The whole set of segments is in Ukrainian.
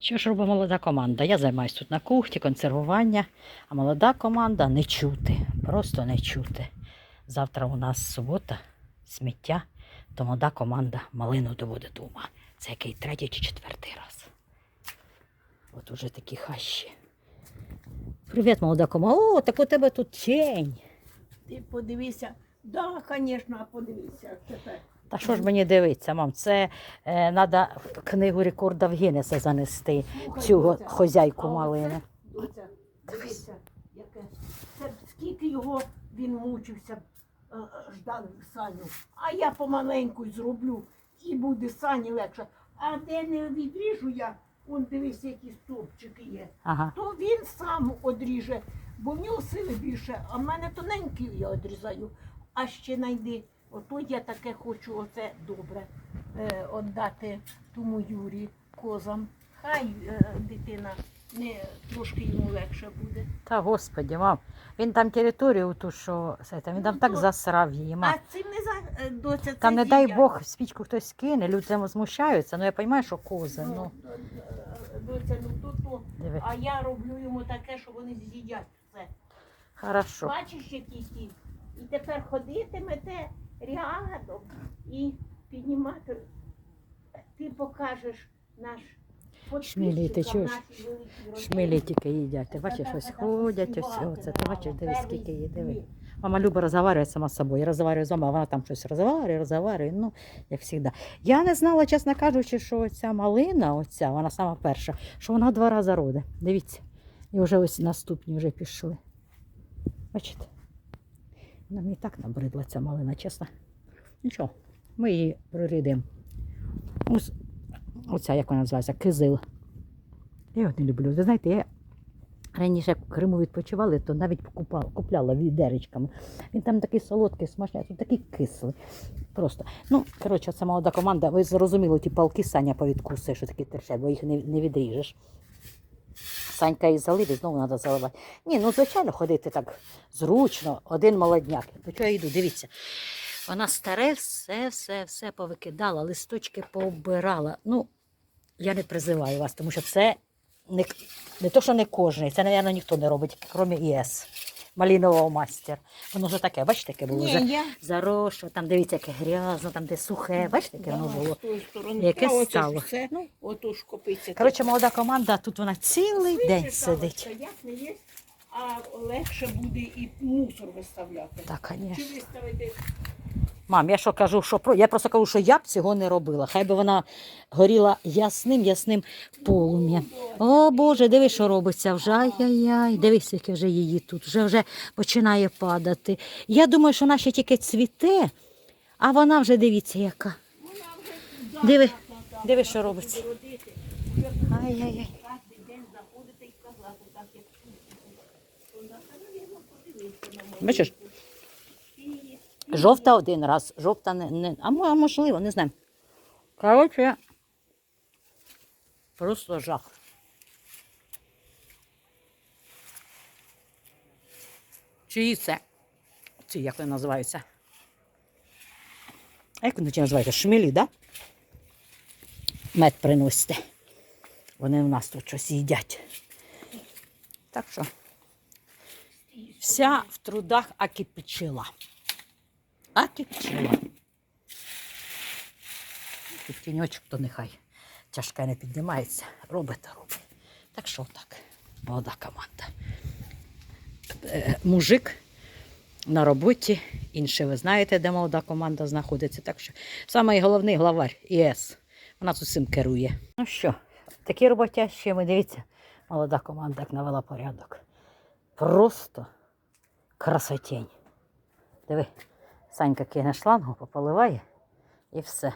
Що ж робить молода команда? Я займаюся тут на кухні, консервування, а молода команда не чути, просто не чути. Завтра у нас субота, сміття, то молода команда малину доводить до ума. Це який третій чи четвертий раз. От уже такі хащі. Привіт, молода команда. О, так у тебе тут тінь. Ти подивися. Да, звісно, подивися тепер. Та що ж мені дивиться, мам? Це треба книгу рекордів Гіннеса занести Слухай, цю доця, хозяйку малини. Доця, дивися, яке. Це скільки його він мучився, е, е, ждав Саню. А я помаленьку зроблю і буде Сані легше. А де не відріжу я, он дивись, які стовпчики є. Ага. То він сам одріже, бо в нього сили більше, а в мене тоненькі я одрізаю. А ще найди. Ото я таке хочу, оце добре, е, віддати тому Юрі козам. Хай е, дитина не трошки йому легше буде. Та господі, мам, він там територію ту, що це, там, він там Ну, так то- засрав її, мам. А цим не за е, доця. Це Там, не дай. Бог, спічку хтось кине, люди там возмущаються, ну я розумію, що кози, ну, Ну, е, е, доця, ну то то. диви. А я роблю йому таке, що вони з'їдять все. Хорошо. Бачиш, які ті. І тепер ходитимете рядом і піднімати. Ти покажеш наш Шмелі, ти підписчикам чуєш? Шмелі тільки їдять. Ти бачиш, ось ходять, ось оце. Ти бачиш, диви, скільки є, диви. Мама Люба розмовляє сама з собою. Я розмовляю з вами, вона там щось розмовляє, розмовляє, ну, як завжди. Я не знала, чесно кажучи, що ця малина, оця, вона сама перша, що вона два рази роде. Дивіться. І вже ось наступні вже пішли. Бачите? Нам і так набридла ця малина, чесно. Нічого, ми її прорідимо. Ось, оця, як вона називається, кизил. Я його не люблю. Ви знаєте, я раніше в Криму відпочивали, то навіть покупала, купляла відеречками. Він там такий солодкий, смачний, а тут такий кислий. Просто. Ну, коротше, це молода команда. Ви зрозуміли, ті палки Саня повідкусує, що такі терчать, бо їх не, не відріжеш. Санька і залив, і знову треба заливати. Ні, ну звичайно, ходити так зручно, один молодняк. До чого я йду, дивіться. Вона старе все, все, все повикидала, листочки пообирала. Ну, я не призиваю вас, тому що це не, не то, що не кожен, це, мабуть, ніхто не робить, крім ІС. Малінового мастер. Воно вже таке, бачите, яке було? Ні, я... Зарошло, там дивіться, яке грязно, там де сухе, бачите, яке воно було. Яке стало. Ну. отож копиться. Коротше, молода команда, тут вона цілий день сидить. Як не є, а легше буде і мусор виставляти. Так, Чи звісно. виставити Мам, я що кажу, що про. Я просто кажу, що я б цього не робила. Хай би вона горіла ясним, ясним полум'ям. О Боже, диви, що робиться вже. Ай-яй-яй. Дивись, яке вже її тут. Вже вже починає падати. Я думаю, що вона ще тільки цвіте, а вона вже дивіться, яка. Диви, диви, що робиться. Ай-яй-яй. Бачиш? Жовта один раз, жовта не. не а можливо, не знаю. Коротше, просто жах. Чиї це? Ці, як вони називаються? А як вони ті називаються? Шмілі? Да? Мед приносите. Вони в нас тут щось їдять. Так що вся в трудах акипічила. Акипічила. Тут тіньочок, то нехай тяжка не піднімається. Робить та робить. Так що так, молода команда. Е, Мужик на роботі, інше ви знаєте, де молода команда знаходиться. Так що самий головний главар ІС. Вона тут цим керує. Ну що, такі роботящі ми дивіться, молода команда як навела порядок. Просто красотень. Диви, Санька кине шлангу, пополиває і все.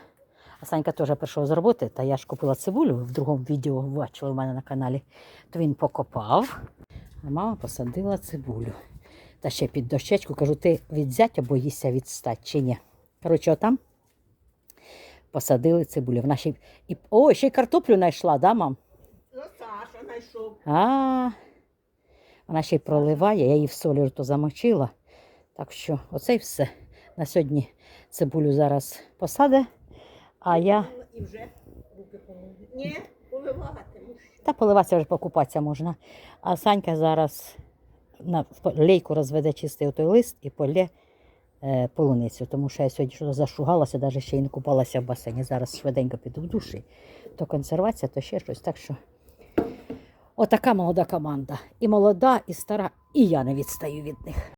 А Санька теж прийшов з роботи, та я ж купила цибулю, в другому відео бачили в мене на каналі. То він покопав, а мама посадила цибулю. Та ще під дощечку кажу, ти від зятя боїшся відстати чи ні? Коротше, отам посадили цибулю. Вона ще і... О, ще й картоплю знайшла, да, мам? Ну, Саша знайшов. А, вона ще й проливає, я її в солі то замочила. Так що оце й все. На сьогодні цибулю зараз посаде, а я І вже руки. Ні, поливати. Та поливатися вже покупатися можна. А Санька зараз на лейку розведе чистий той лист і полє е, полуницю. Тому що я сьогодні щось зашугалася, навіть ще й не купалася в басейні. Зараз швиденько піду в душі. То консервація, то ще щось. Так що отака молода команда. І молода, і стара, і я не відстаю від них.